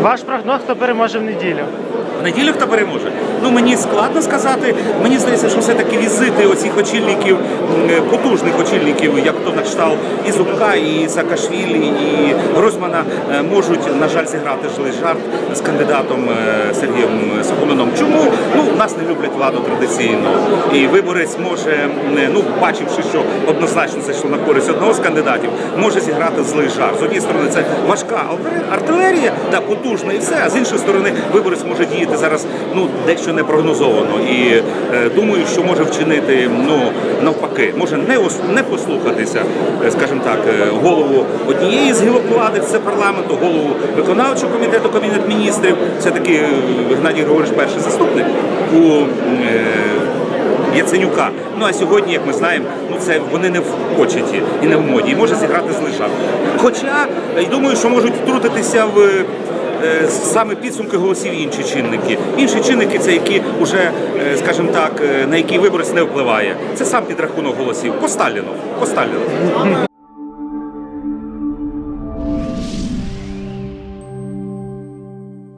Ваш прогноз, хто переможе в неділю? В неділю хто переможе? Ну мені складно сказати. Мені здається, що все-таки візити оцих очільників, потужних очільників, як то на кшталт і Зубка, і Саакашвілі, і Гройсмана, е, можуть, на жаль, зіграти злий жарт з кандидатом е, Сергієм Соколином. Чому? Ну, нас не люблять владу традиційно. І виборець може, м, ну, бачивши, що однозначно це йшло на користь одного з кандидатів, може зіграти злий жарт. З однієї сторони, це важка артилерія, да, потужна і все. А з іншої сторони, виборець може діяти зараз ну дещо непрогнозовано. І е, думаю, що може вчинити ну навпаки, може не не послухатися, е, скажімо так, е, голову однієї з гілок влади, це парламенту, голову виконавчого комітету, кабінет міністрів. Це таки е, Геннадій Григорович перший заступник у. е, Яценюка. Ну а сьогодні, як ми знаємо, ну це вони не в почеті і не в моді, і може зіграти злий жарт. Хоча е, думаю, що можуть втрутитися в. е, Саме підсумки голосів інші чинники. Інші чинники це які вже, е, скажімо так, на які виборець не впливає. Це сам підрахунок голосів по Сталіну. По Сталіну.